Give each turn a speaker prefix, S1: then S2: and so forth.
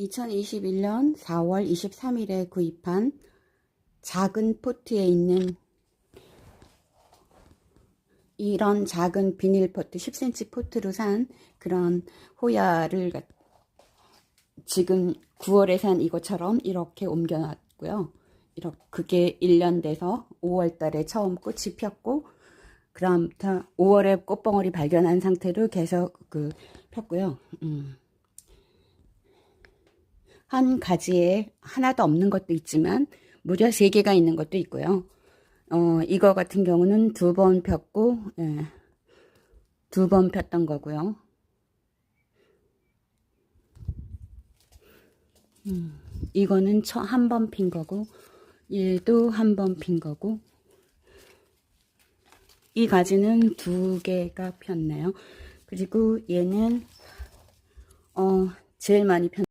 S1: 2021년 4월 23일에 구입한 작은 포트에 있는 이런 작은 비닐 포트 10cm 포트로 산 그런 호야를 갖- 지금 9월에 산 이것처럼 이렇게 옮겨놨고요. 이렇게 그게 1년 돼서 5월 달에 처음 꽃이 폈고 그다음부터 5월에 꽃봉오리 발견한 상태로 계속 그 폈고요. 음. 한 가지에 하나도 없는 것도 있지만 무려 세 개가 있는 것도 있고요. 어, 이거 같은 경우는 두 번 폈고, 예, 두번 폈던 거고요. 음, 이거는 한 번 핀 거고, 얘도 한 번 핀 거고, 이 가지는 두 개가 폈네요. 그리고 얘는, 어, 제일 많이 폈